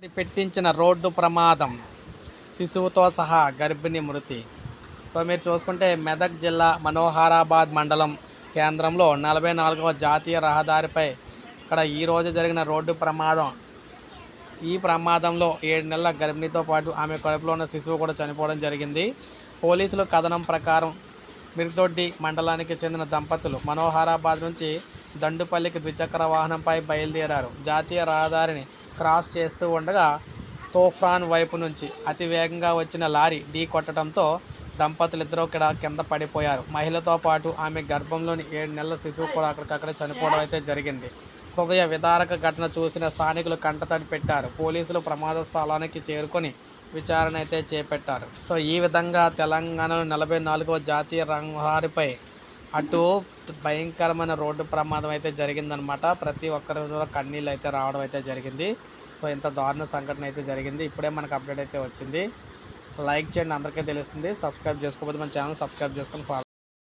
పెట్టించిన రోడ్డు ప్రమాదం శిశువుతో సహా గర్భిణి మృతి. సో మీరు చూసుకుంటే మెదక్ జిల్లా మనోహరాబాద్ మండలం కేంద్రంలో నలభై నాలుగవ జాతీయ రహదారిపై ఇక్కడ ఈరోజు జరిగిన రోడ్డు ప్రమాదం. ఈ ప్రమాదంలో ఏడు నెలల గర్భిణితో పాటు ఆమె కడుపులో ఉన్న శిశువు కూడా చనిపోవడం జరిగింది. పోలీసులు కథనం ప్రకారం మిర్దొడ్డి మండలానికి చెందిన దంపతులు మనోహరాబాద్ నుంచి దండుపల్లికి ద్విచక్ర వాహనంపై బయలుదేరారు. జాతీయ రహదారిని క్రాస్ చేస్తూ ఉండగా తోఫ్రాన్ వైపు నుంచి అతి వేగంగా వచ్చిన లారీ ఢీ కొట్టడంతో దంపతులు ఇద్దరు ఇక్కడ కింద పడిపోయారు. మహిళతో పాటు ఆమె గర్భంలోని ఏడు నెలల శిశువు కూడా అక్కడికక్కడే చనిపోవడం అయితే జరిగింది. హృదయ విదారక ఘటన చూసిన స్థానికులు కంటతడి పెట్టారు. పోలీసులు ప్రమాద స్థలానికి చేరుకొని విచారణ అయితే చేపట్టారు. సో ఈ విధంగా తెలంగాణలో నలభై నాలుగవ జాతీయ రహదారిపై అటు భయంకరమైన రోడ్డు ప్రమాదం అయితే జరిగిందనమాట ప్రతి ఒక్కరి కూడా కన్నీళ్ళు అయితే రావడం అయితే జరిగింది. సో ఇంత దారుణ సంఘటన అయితే జరిగింది. ఇప్పుడే మనకు అప్డేట్ అయితే వచ్చింది. లైక్ చేయండి అందరికీ తెలుస్తుంది. సబ్స్క్రైబ్ చేసుకోకపోతే మన ఛానల్ సబ్స్క్రైబ్ చేసుకొని